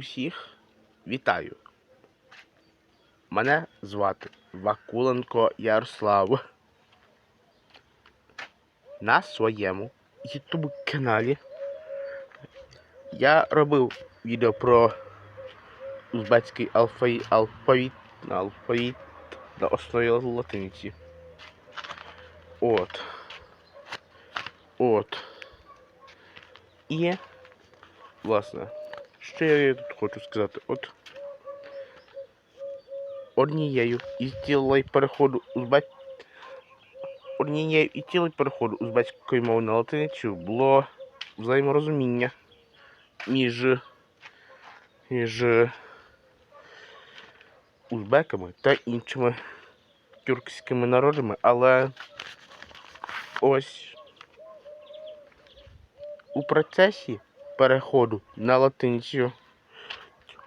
Усіх вітаю. Мене звати Вакуленко Ярослав. На своєму YouTube каналі я робив відео про узбецький алфавіт, алфавіт, алфавіт на основі латиниці. От. От. І, власне, що я тут хочу сказати? От однією із цілей переходу узбець... Однією із цілей переходу узбецької мови на латиницю було взаєморозуміння між, між узбеками та іншими тюркськими народами, але ось у процесі переходу на латиницю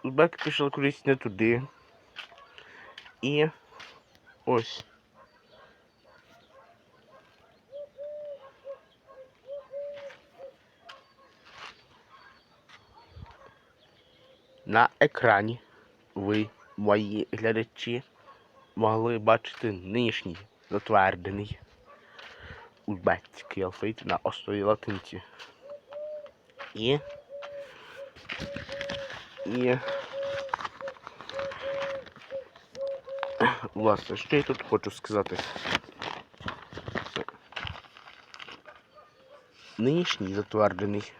узбеки пішли кудись не туди. І ось. На екрані ви, мої глядачі, могли бачити нинішній затверджений узбекський алфавіт на основі латинці. І. І. Власне, що я тут хочу сказати? Нинішній затверджений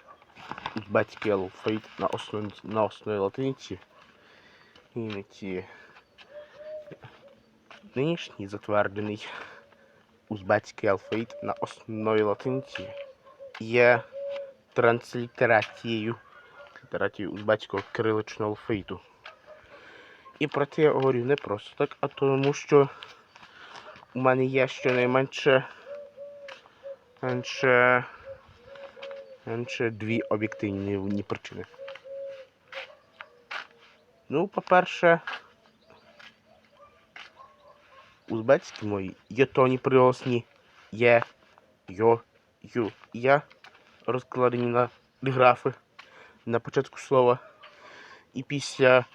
узбецький алфавіт на основі, на основі латиниці. І. Нинішній затверджений узбецький алфавіт на основі латиниці є транслітерацією літерацією узбецького кириличного алфавіту. І про це я говорю не просто так, а тому що у мене є щонайменше менше, менше дві об'єктивні причини. Ну, по-перше, узбецькі мої є тоні приголосні є, йо, ю, я розкладені на диграфи на початку слова. І після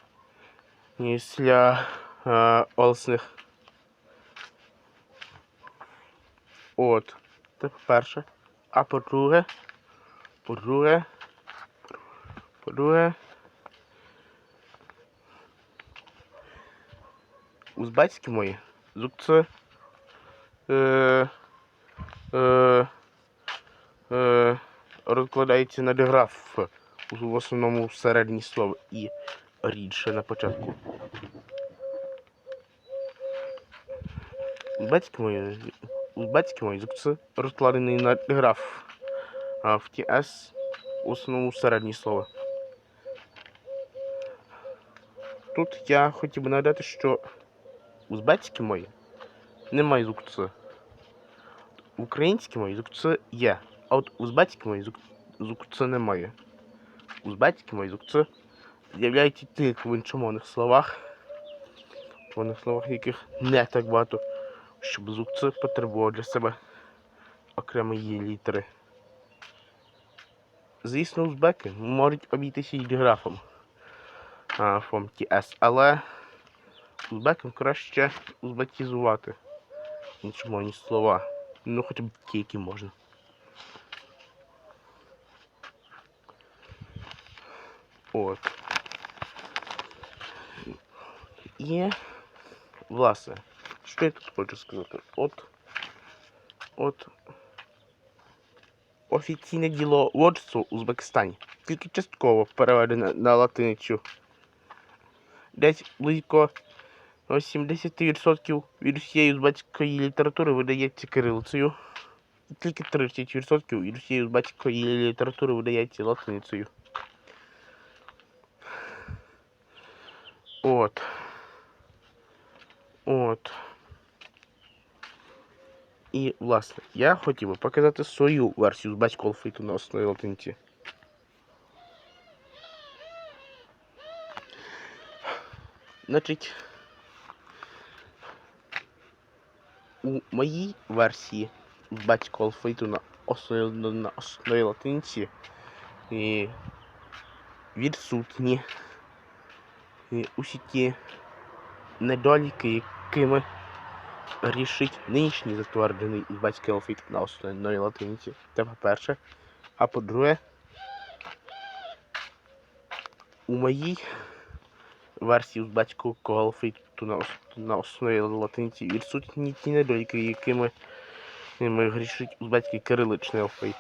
після е, олесних. От. Це по-перше. А по-друге, по-друге, по-друге, узбецькі мої зубці е, розкладаються на диграф в основному всередині слова і рідше на початку. Узбецький мої, узбецький мої розкладений на граф, а в ТС в основному середні слова. Тут я хотів би нагадати, що узбецькі мої немає зубці. Українські мої зубці є, а от узбецькі мої зубці немає. Узбецькі мої зубці з'являється тільки в іншомовних словах, в іншомовних словах, яких не так багато, щоб зубці потребував для себе окремої літери. Звісно, узбеки можуть обійтися і диграфом фом ТС, але узбекам краще узбекізувати іншомовні слова. Ну, хоча б ті, які можна. От. І, власне, що я тут хочу сказати? От. От. Офіційне діло лоджство у Узбекистані тільки частково переведене на латиницю. Десь близько 70% від усієї узбецької літератури видається кирилицею. Тільки 30% від усієї узбецької літератури видається латиницею. От. От. І, власне, я хотів би показати свою версію з батького алфавіту на основі латинці. Значить, у моїй версії з батького на основі, на основі латинці і відсутні усі ті недоліки, якими грішить нинішній затверджений узбецький алфавіт на основній латиниці. Це по-перше. А по-друге, у моїй версії узбецького алфавіту на, ос- на основі латиниці відсутні ті недоліки, якими грішить узбецький кириличний алфавіт.